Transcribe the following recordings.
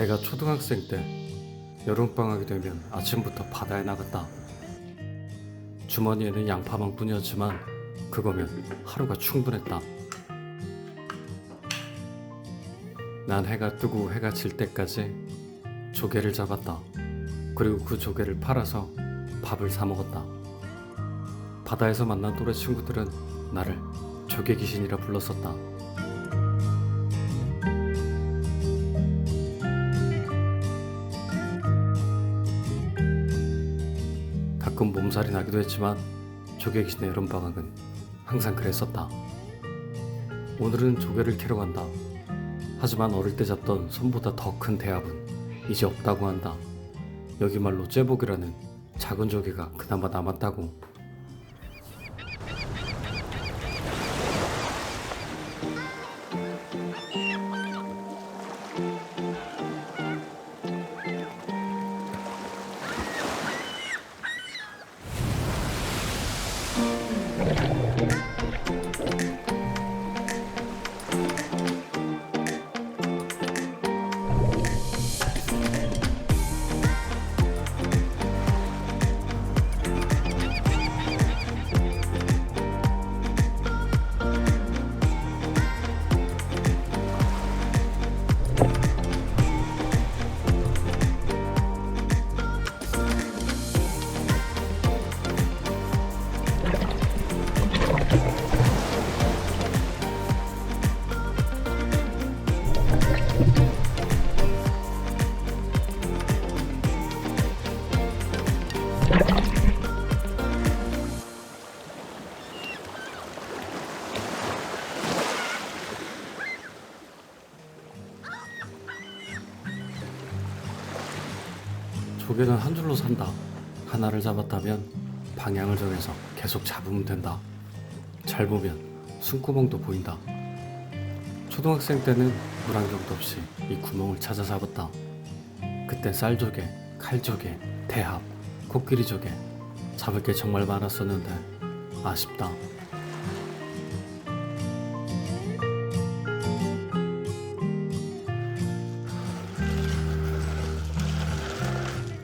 내가 초등학생 때 여름방학이 되면 아침부터 바다에 나갔다. 주머니에는 양파망 뿐이었지만 그거면 하루가 충분했다. 난 해가 뜨고 해가 질 때까지 조개를 잡았다. 그리고 그 조개를 팔아서 밥을 사 먹었다. 바다에서 만난 또래 친구들은 나를 조개 귀신이라 불렀었다. 가끔 몸살이 나기도 했지만 조개 귀신의 여름방학은 항상 그랬었다. 오늘은 조개를 캐러 간다. 하지만 어릴 때 잡던 손보다 더 큰 대합은 이제 없다고 한다. 여기 말로 째복이라는 작은 조개가 그나마 남았다고. 조개는 한 줄로 산다. 하나를 잡았다면 방향을 정해서 계속 잡으면 된다. 잘 보면 숨구멍도 보인다. 초등학생 때는 물안경도 없이 이 구멍을 찾아 잡았다. 그때 쌀조개, 칼조개, 대합, 코끼리 조개 잡을 게 정말 많았었는데 아쉽다.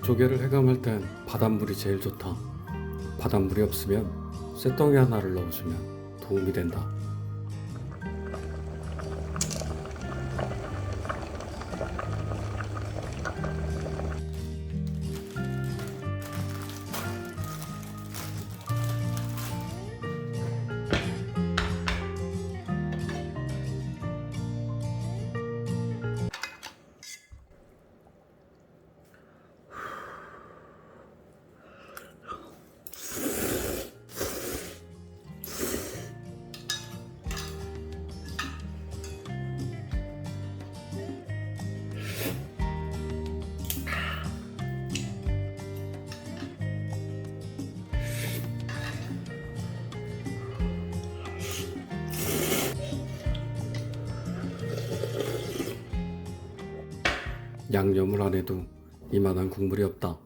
조개를 해감할 땐 바닷물이 제일 좋다. 바닷물이 없으면 쇳덩이 하나를 넣어주면 도움이 된다. 양념을 안 해도 이만한 국물이 없다.